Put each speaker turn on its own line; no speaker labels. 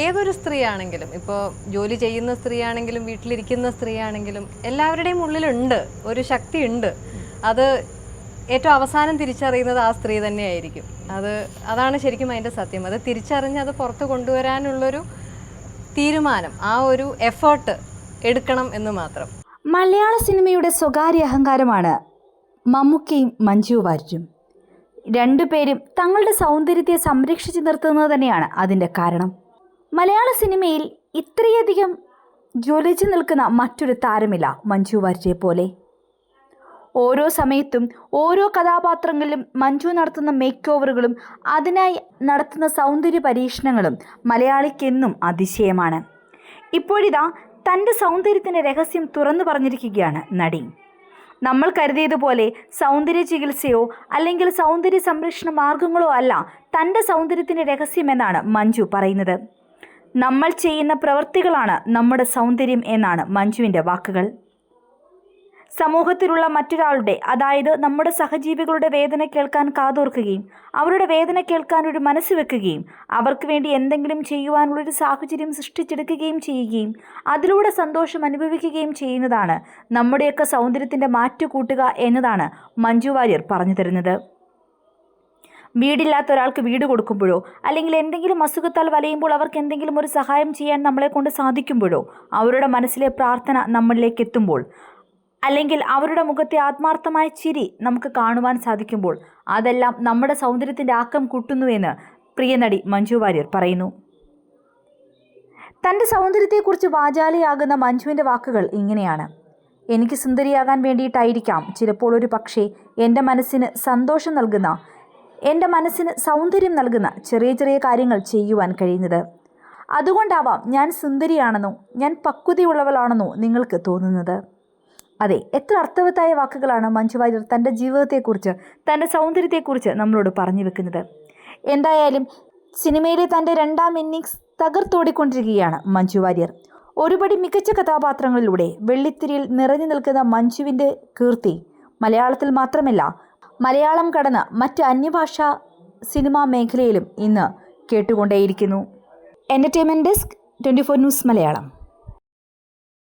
ഏതൊരു സ്ത്രീയാണെങ്കിലും ഇപ്പോൾ ജോലി ചെയ്യുന്ന സ്ത്രീയാണെങ്കിലും വീട്ടിലിരിക്കുന്ന സ്ത്രീയാണെങ്കിലും എല്ലാവരുടെയും ഉള്ളിലുണ്ട് ഒരു ശക്തി ഉണ്ട് അത് ഏറ്റവും അവസാനം തിരിച്ചറിയുന്നത് ആ സ്ത്രീ തന്നെയായിരിക്കും. അത് അതാണ് ശരിക്കും അതിന്റെ സത്യം. അത് തിരിച്ചറിഞ്ഞ് അത് പുറത്ത് കൊണ്ടുവരാനുള്ളൊരു തീരുമാനം ആ ഒരു എഫേർട്ട് എടുക്കണം എന്ന് മാത്രം.
മലയാള സിനിമയുടെ സ്വകാര്യ അഹങ്കാരമാണ് മമ്മൂക്കയും മഞ്ജു വാര്യരും. രണ്ടുപേരും തങ്ങളുടെ സൗന്ദര്യത്തെ സംരക്ഷിച്ചു നിർത്തുന്നത് തന്നെയാണ് അതിന്റെ കാരണം. മലയാള സിനിമയിൽ ഇത്രയധികം ജ്വലിച്ചു നിൽക്കുന്ന മറ്റൊരു താരമില്ല മഞ്ജു വാര്യരെ പോലെ. ഓരോ സമയത്തും ഓരോ കഥാപാത്രങ്ങളിലും മഞ്ജു നടത്തുന്ന മേക്ക് ഓവറുകളും അതിനായി നടത്തുന്ന സൗന്ദര്യ പരീക്ഷണങ്ങളും മലയാളിക്കെന്നും അതിശയമാണ്. ഇപ്പോഴിതാ തന്റെ സൗന്ദര്യത്തിന്റെ രഹസ്യം തുറന്നു പറഞ്ഞിരിക്കുകയാണ് നടി. നമ്മൾ കരുതിയതുപോലെ സൗന്ദര്യ ചികിത്സയോ അല്ലെങ്കിൽ സൗന്ദര്യ സംരക്ഷണ മാർഗങ്ങളോ അല്ല തന്റെ സൗന്ദര്യത്തിന്റെ രഹസ്യമെന്നാണ് മഞ്ജു പറയുന്നത്. നമ്മൾ ചെയ്യുന്ന പ്രവൃത്തികളാണ് നമ്മുടെ സൗന്ദര്യം എന്നാണ് മഞ്ജുവിന്റെ വാക്കുകൾ. സമൂഹത്തിലുള്ള മറ്റൊരാളുടെ അതായത് നമ്മുടെ സഹജീവികളുടെ വേദന കേൾക്കാൻ കാതോർക്കുകയും അവരുടെ വേദന കേൾക്കാൻ ഒരു മനസ്സ് വെക്കുകയും അവർക്ക് വേണ്ടി എന്തെങ്കിലും ചെയ്യുവാനുള്ളൊരു സാഹചര്യം സൃഷ്ടിച്ചെടുക്കുകയും ചെയ്യുകയും അതിലൂടെ സന്തോഷം അനുഭവിക്കുകയും ചെയ്യുന്നതാണ് നമ്മുടെയൊക്കെ സൗന്ദര്യത്തിന്റെ മാറ്റുകൂട്ടുക എന്നതാണ് മഞ്ജു വാര്യർ പറഞ്ഞു തരുന്നത്. വീടില്ലാത്ത ഒരാൾക്ക് വീട് കൊടുക്കുമ്പോഴോ അല്ലെങ്കിൽ എന്തെങ്കിലും അസുഖത്താൽ വലയുമ്പോൾ അവർക്ക് എന്തെങ്കിലും ഒരു സഹായം ചെയ്യാൻ നമ്മളെ കൊണ്ട് സാധിക്കുമ്പോഴോ അവരുടെ മനസ്സിലെ പ്രാർത്ഥന നമ്മളിലേക്ക് എത്തുമ്പോൾ അല്ലെങ്കിൽ അവരുടെ മുഖത്തെ ആത്മാർത്ഥമായ ചിരി നമുക്ക് കാണുവാൻ സാധിക്കുമ്പോൾ അതെല്ലാം നമ്മുടെ സൗന്ദര്യത്തിന്റെ ആക്കം കൂട്ടുന്നുവെന്ന് പ്രിയ നടി മഞ്ജു വാര്യർ പറയുന്നു. തന്റെ സൗന്ദര്യത്തെക്കുറിച്ച് വാചാലയാകുന്ന മഞ്ജുവിന്റെ വാക്കുകൾ ഇങ്ങനെയാണ്. എനിക്ക് സുന്ദരിയാകാൻ വേണ്ടിയിട്ടായിരിക്കാം ചിലപ്പോൾ ഒരു പക്ഷേ എന്റെ മനസ്സിന് സന്തോഷം നൽകുന്ന എന്റെ മനസ്സിന് സൗന്ദര്യം നൽകുന്ന ചെറിയ ചെറിയ കാര്യങ്ങൾ ചെയ്യുവാൻ കഴിയുന്നത്. അതുകൊണ്ടാവാം ഞാൻ സുന്ദരിയാണെന്നോ ഞാൻ പക്വതയുള്ളവളാണെന്നോ നിങ്ങൾക്ക് തോന്നുന്നത്. അതെ എത്ര അർത്ഥവത്തായ വാക്കുകളാണ് മഞ്ജു വാര്യർ തന്റെ ജീവിതത്തെക്കുറിച്ച് തന്റെ സൗന്ദര്യത്തെക്കുറിച്ച് നമ്മളോട് പറഞ്ഞു വെക്കുന്നത്. എന്തായാലും സിനിമയിലെ തന്റെ രണ്ടാം ഇന്നിങ്സ് തകർത്തോടിക്കൊണ്ടിരിക്കുകയാണ് മഞ്ജു വാര്യർ. ഒരുപടി മികച്ച കഥാപാത്രങ്ങളിലൂടെ വെള്ളിത്തിരിയിൽ നിറഞ്ഞു നിൽക്കുന്ന മഞ്ജുവിന്റെ കീർത്തി മലയാളത്തിൽ മാത്രമല്ല മലയാളം കടന്ന് മറ്റ് അന്യഭാഷ സിനിമാ മേഖലയിലും ഇന്ന് കേട്ടുകൊണ്ടേയിരിക്കുന്നു. Entertainment desk twenty four news Malayalam.